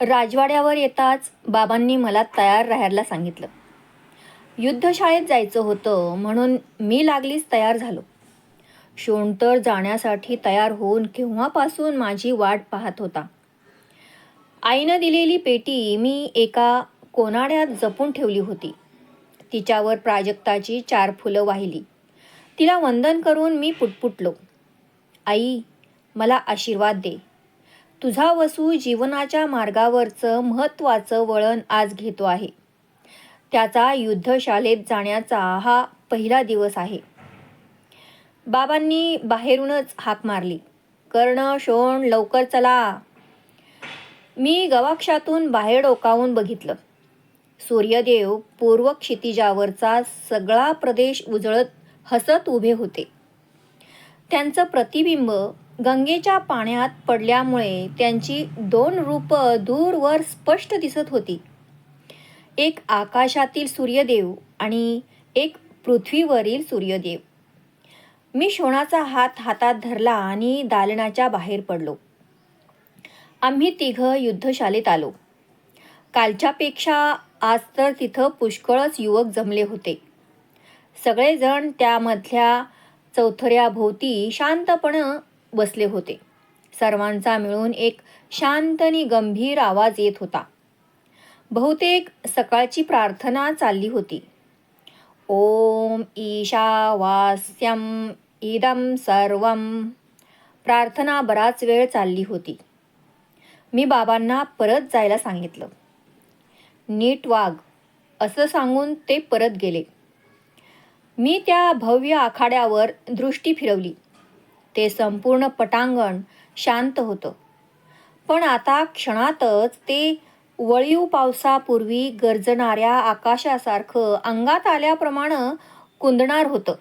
राजवाड्यावर येताच बाबांनी मला तयार राहायला सांगितलं. युद्धशाळेत जायचं होतं म्हणून मी लागलीच तयार झालो. शोणतर जाण्यासाठी तयार होऊन केव्हापासून माझी वाट पाहत होता. आईनं दिलेली पेटी मी एका कोनाड्यात जपून ठेवली होती. तिच्यावर प्राजक्ताची चार फुलं वाहिली. तिला वंदन करून मी पुटपुटलो. आई मला आशीर्वाद दे. तुझा वसू जीवनाच्या मार्गावरचं महत्त्वाचं वळण आज घेतो आहे. त्याचा युद्धशालेत जाण्याचा हा पहिला दिवस आहे. बाबांनी बाहेरूनच हाक मारली. कर्ण शोण लवकर चला. मी गवाक्षातून बाहेर डोकावून बघितलं. सूर्यदेव पूर्व क्षितिजावरचा सगळा प्रदेश उजळत हसत उभे होते. त्यांचं प्रतिबिंब गंगेच्या पाण्यात पडल्यामुळे त्यांची दोन रूप दूरवर स्पष्ट दिसत होती. एक आकाशातील सूर्यदेव आणि एक पृथ्वीवरील सूर्यदेव. मी शोणाचा हात हातात धरला आणि दालनाच्या बाहेर पडलो. आम्ही तिघं युद्धशालेत आलो. कालच्यापेक्षा आज तर तिथं पुष्कळच युवक जमले होते. सगळेजण त्यामधल्या चौथऱ्याभोवती शांतपणं बसले होते. सर्वांचा मिळून एक शांत आणि गंभीर आवाज येत होता. बहुतेक सकाळची प्रार्थना चालली होती. ओम ईशावास्यम इदम सर्व. प्रार्थना बराच वेळ चालली होती. मी बाबांना परत जायला सांगितलं. नीट वाघ असं सांगून ते परत गेले. मी त्या भव्य आखाड्यावर दृष्टी फिरवली. ते संपूर्ण पटांगण शांत होतं. पण आता क्षणातच ते वळीव पावसापूर्वी गरजणाऱ्या आकाशासारखं अंगात आल्याप्रमाणे कुंदणार होतं.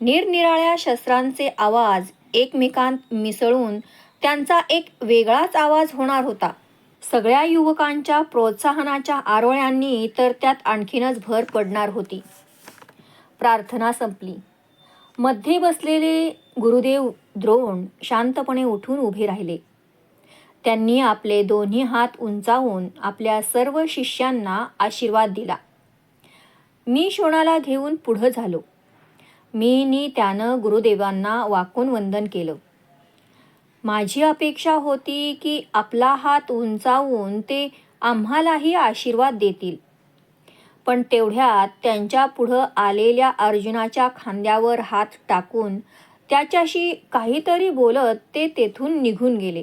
निरनिराळ्या शस्त्रांचे आवाज एकमेकांत मिसळून त्यांचा एक वेगळाच आवाज होणार होता. सगळ्या युवकांच्या प्रोत्साहनाच्या आरोळ्यांनी तर त्यात आणखीनच भर पडणार होती. प्रार्थना संपली. मध्ये बसलेले गुरुदेव द्रोण शांतपणे उठून उभे राहिले. त्यांनी आपले दोन्ही हात उंचावून आपल्या सर्व शिष्यांना आशीर्वाद दिला. मी शोणाला घेऊन पुढं झालो. मी नी त्यानं गुरुदेवांना वाकून वंदन केलं. माझी अपेक्षा होती की आपला हात उंचावून ते आम्हालाही आशीर्वाद देतील. पण तेवढ्यात त्यांच्या पुढं आलेल्या अर्जुनाच्या खांद्यावर हात टाकून त्याच्याशी काहीतरी बोलत ते तेथून निघून गेले.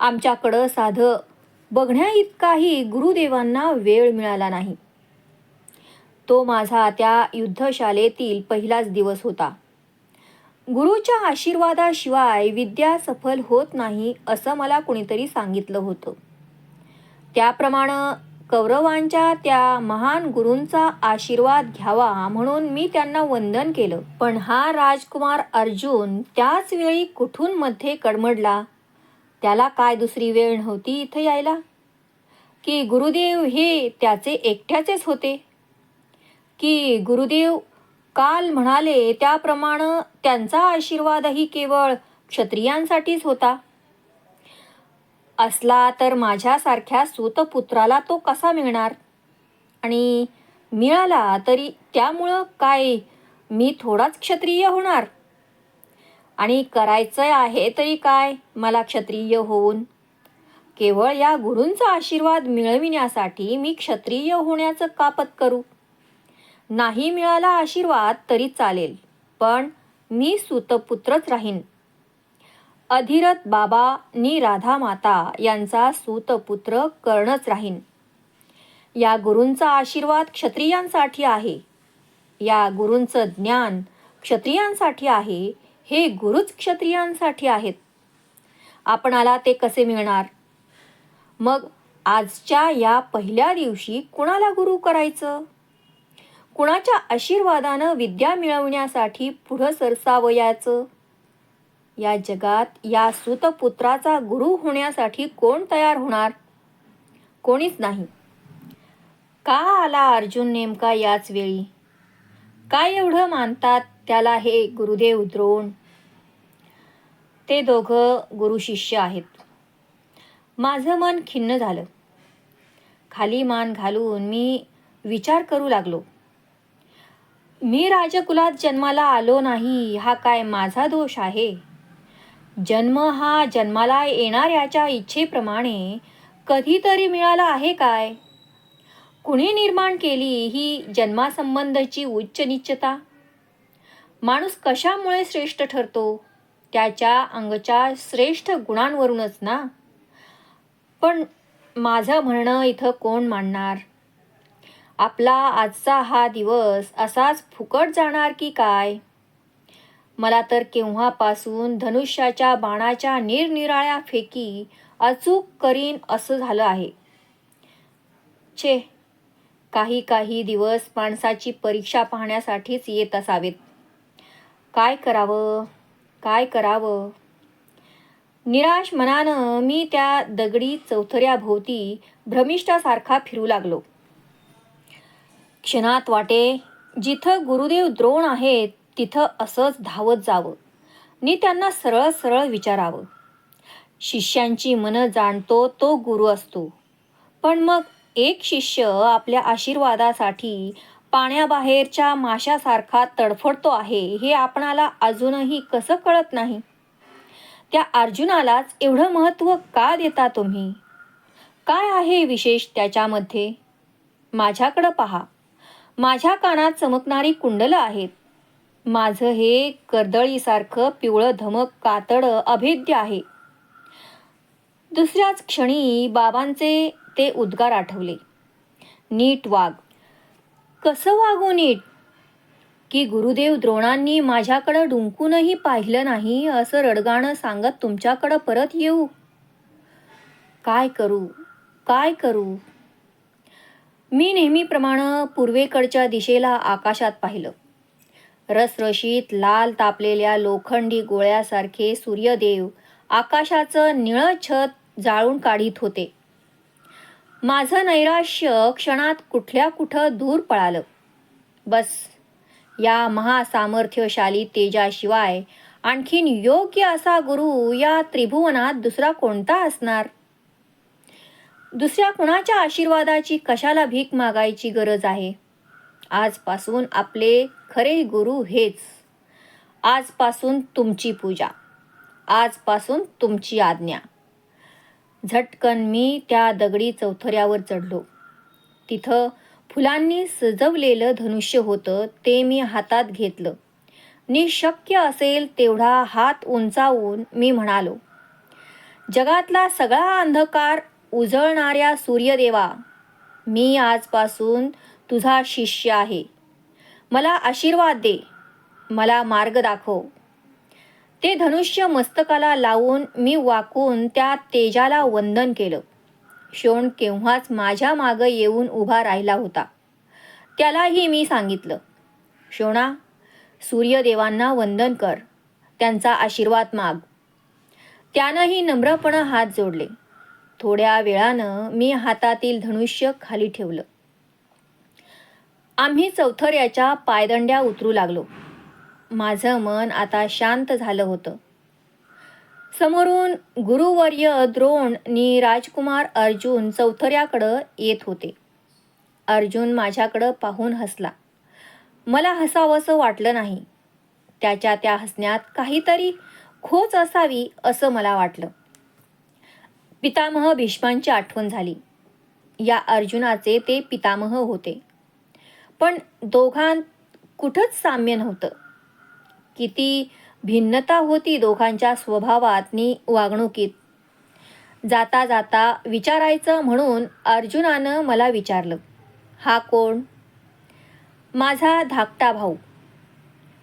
आमच्याकडं साधं बघण्या इतकाही गुरुदेवांना वेळ मिळाला नाही. तो माझा त्या युद्धशालेतील पहिलाच दिवस होता. गुरुच्या आशीर्वादाशिवाय विद्या सफल होत नाही असं मला कुणीतरी सांगितलं होतं. त्याप्रमाणे कौरवांच्या त्या महान गुरूंचा आशीर्वाद घ्यावा म्हणून मी त्यांना वंदन केलं. पण हा राजकुमार अर्जुन त्याच वेळी कुठून मध्ये कडमडला? त्याला काय दुसरी वेळ नव्हती इथं यायला? की गुरुदेव हे त्याचे एकट्याचेच होते? की गुरुदेव काल म्हणाले त्याप्रमाणे त्यांचा आशीर्वादही केवळ क्षत्रियांसाठीच होता? असला तर माझ्यासारख्या सूतपुत्राला तो कसा मिळणार? आणि मिळाला तरी त्यामुळं काय मी थोडाच क्षत्रिय होणार? आणि करायचं आहे तरी काय मला क्षत्रिय होऊन? केवळ या गुरूंचा आशीर्वाद मिळविण्यासाठी मी क्षत्रिय होण्याचं कापत करू. नाही मिळाला आशीर्वाद तरी चालेल पण मी सुतपुत्रच राहीन. अधिरथ बाबा नि राधा माता यांचा सूतपुत्र कर्णच राहीन. या गुरूंचा आशीर्वाद क्षत्रियांसाठी आहे. या गुरूंचं ज्ञान क्षत्रियांसाठी आहे. हे गुरुच क्षत्रियांसाठी आहेत. आपणाला ते कसे मिळणार? मग आजच्या या पहिल्या दिवशी कुणाला गुरु करायचं? कुणाच्या आशीर्वादानं विद्या मिळवण्यासाठी पुढं सरसावयाचं? या जगात या सुतपुत्राचा गुरु होण्यासाठी कोण तयार होणार? कोणीच नाही. का आला अर्जुन नेमका याच वेळी? काय एवढं मानतात त्याला हे गुरुदेव द्रोण? ते दोघं गुरु शिष्य आहेत. माझं मन खिन्न झालं. खाली मान घालून मी विचार करू लागलो. मी राजकुलात जन्माला आलो नाही हा काय माझा दोष आहे? जन्म हा जन्माला येणाऱ्याच्या इच्छेप्रमाणे कधीतरी मिळाला आहे काय? कुणी निर्माण केली ही जन्मासंबंधची उच्च निश्चता? माणूस कशामुळे श्रेष्ठ ठरतो? त्याच्या अंगच्या श्रेष्ठ गुणांवरूनच ना? पण माझं म्हणणं इथं कोण मांडणार? आपला आजचा हा दिवस असाच फुकट जाणार की काय? मला तर केव्हापासून धनुष्याच्या बाणाच्या निरनिराळ्या फेकी अचूक करीन असं झालं आहे. छे काही काही दिवस माणसाची परीक्षा पाहण्यासाठीच येत असावेत. काय करावं? काय करावं? निराश मनानं मी त्या दगडी चौथऱ्याभोवती भ्रमिष्ठासारखा फिरू लागलो. क्षणात वाटे जिथं गुरुदेव द्रोण आहेत तिथं असंच धावत जावं. नि त्यांना सरळ सरळ विचारावं. शिष्यांची मनं जाणतो तो गुरु असतो. पण मग एक शिष्य आपल्या आशीर्वादासाठी पाण्याबाहेरच्या माशासारखा तडफडतो आहे हे आपणाला अजूनही कसं कळत नाही? त्या अर्जुनालाच एवढं महत्त्व का देता तुम्ही? काय आहे विशेष त्याच्यामध्ये? माझ्याकडं पहा. माझ्या कानात चमकणारी कुंडलं आहेत. माझं हे कर्दळीसारखं पिवळं धमक कातडं अभेद्य आहे. दुसऱ्याच क्षणी बाबांचे ते उद्गार आठवले. नीट वाग. कसं वागू नीट? की गुरुदेव द्रोणांनी माझ्याकडं डुंकूनही पाहिलं नाही असं रडगाणं सांगत तुमच्याकडं परत येऊ. काय करू? काय करू? मी नेहमीप्रमाणे पूर्वेकडच्या दिशेला आकाशात पाहिलं. रसरशीत लाल तापलेल्या लोखंडी गोळ्यासारखे सूर्यदेव आकाशाचं निळं छत जाळून काढीत होते. माझं नैराश्य क्षणात कुठल्या कुठं दूर पळालं. बस या महासामर्थ्यशाली तेजाशिवाय आणखीन योग्य असा गुरु या त्रिभुवनात दुसरा कोणता असणार? दुसऱ्या कुणाच्या आशीर्वादाची कशाला भीक मागायची गरज आहे? आजपासून आपले खरे गुरु हेच. आजपासून तुमची पूजा. आजपासून तुमची आज्ञा. झटकन मी त्या दगडी चौथऱ्यावर चढलो. तिथं फुलांनी सजवलेलं धनुष्य होतं ते मी हातात घेतलं. निशक्य असेल तेवढा हात उंचावून मी म्हणालो जगातला सगळा अंधकार उजळणाऱ्या सूर्यदेवा मी आजपासून तुझा शिष्य आहे. मला आशीर्वाद दे. मला मार्ग दाखव. ते धनुष्य मस्तकाला लावून मी वाकून त्या तेजाला वंदन केलं. शोण केव्हाच माझ्या मागं येऊन उभा राहिला होता. त्यालाही मी सांगितलं शोणा सूर्यदेवांना वंदन कर. त्यांचा आशीर्वाद माग. त्यानंही नम्रपणं हात जोडले. थोड्या वेळानं मी हातातील धनुष्य खाली ठेवलं. आम्ही चौथऱ्याच्या पायदंड्या उतरू लागलो. माझं मन आता शांत झालं होतं. समोरून गुरुवर्य द्रोण नि राजकुमार अर्जुन चौथऱ्याकडं येत होते. अर्जुन माझ्याकडं पाहून हसला. मला हसावंसं वाटलं नाही. त्याच्या त्या हसण्यात काहीतरी खोच असावी असं मला वाटलं. पितामह भीष्मांची आठवण झाली. या अर्जुनाचे ते पितामह होते. पण दोघांत कुठंच साम्य नव्हतं. किती भिन्नता होती दोघांच्या स्वभावात नि वागणुकीत. जाता जाता विचारायचं म्हणून अर्जुनानं मला विचारलं हा कोण? माझा धाकटा भाऊ.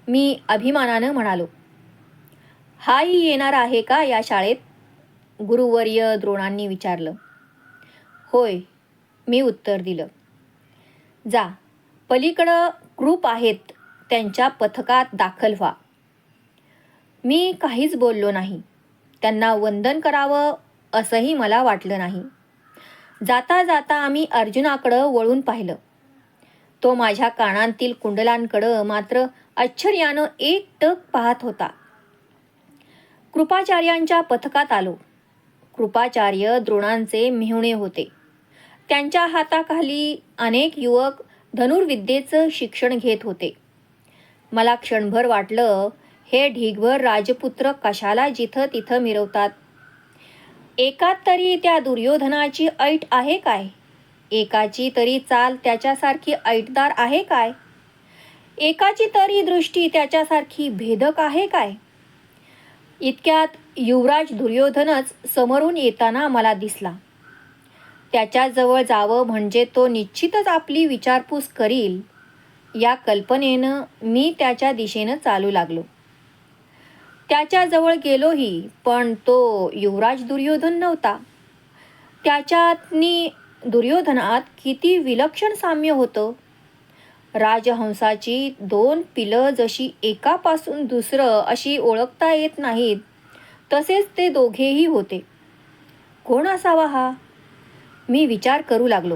मी अभिमानानं म्हणालो हाही येणार आहे का या शाळेत? गुरुवर्य द्रोणांनी विचारलं होय. मी उत्तर दिलं जा. पलीकडं ग्रुप आहेत त्यांच्या पथकात दाखल व्हा. मी काहीच बोललो नाही. त्यांना वंदन करावं असंही मला वाटलं नाही. जाता जाता आम्ही अर्जुनाकडं वळून पाहिलं. तो माझ्या कानांतील कुंडलांकडं मात्र आश्चर्यानं एक टक पाहत होता. कृपाचार्यांच्या पथकात आलो. कृपाचार्य द्रोणांचे मेहुणे होते. त्यांच्या हाताखाली अनेक युवक धनुर्विद्येचं शिक्षण घेत होते. मला क्षणभर वाटलं हे ढिगभर राजपुत्र कशाला जिथं तिथं मिरवतात? एकात तरी त्या दुर्योधनाची ऐट आहे काय? एकाची तरी चाल त्याच्यासारखी ऐटदार आहे काय? एकाची तरी दृष्टी त्याच्यासारखी भेदक आहे काय? इतक्यात युवराज दुर्योधनच समोरून येताना मला दिसला. त्याच्याजवळ जावं म्हणजे तो निश्चितच आपली विचारपूस करील. या कल्पनेनं मी त्याच्या दिशेनं चालू लागलो. त्याच्याजवळ गेलोही पण तो युवराज दुर्योधन नव्हता. त्याच्यातनी दुर्योधनात किती विलक्षण साम्य होतं. राजहंसाची दोन पिलं जशी एकापासून दुसरं अशी ओळखता येत नाहीत तसेच ते दोघेही होते. कोण असावा हा? मी विचार करू लागलो.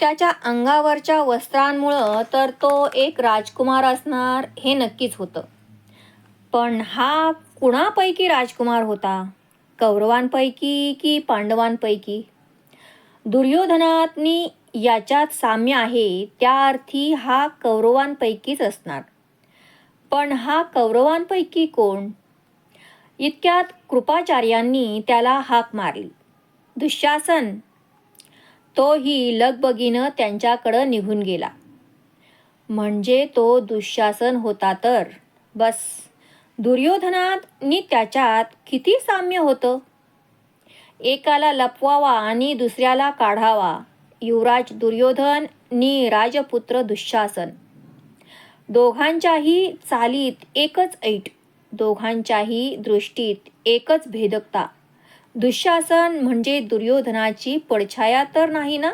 त्याच्या अंगावरच्या वस्त्रांमुळं तर तो एक राजकुमार असणार हे नक्कीच होतं. पण हा कुणापैकी राजकुमार होता? कौरवांपैकी की पांडवांपैकी? दुर्योधनातनी याच्यात साम्य आहे त्या अर्थी हा कौरवांपैकीच असणार. पण हा कौरवांपैकी कोण? इतक्यात कृपाचार्यांनी त्याला हाक मारली. दुःशासन. तोही लगबगीनं त्यांच्याकडं निघून गेला. म्हणजे तो दुःशासन होता तर? बस. दुर्योधनात नि त्याच्यात किती साम्य होतं? एकाला लपवावा आणि दुसऱ्याला काढावा. युवराज दुर्योधन नि राजपुत्र दुःशासन. दोघांच्याही चालीत एकच ऐट. दोघांच्याही दृष्टीत एकच भेदकता. दुःशासन म्हणजे दुर्योधनाची पडछाया तर नाही ना?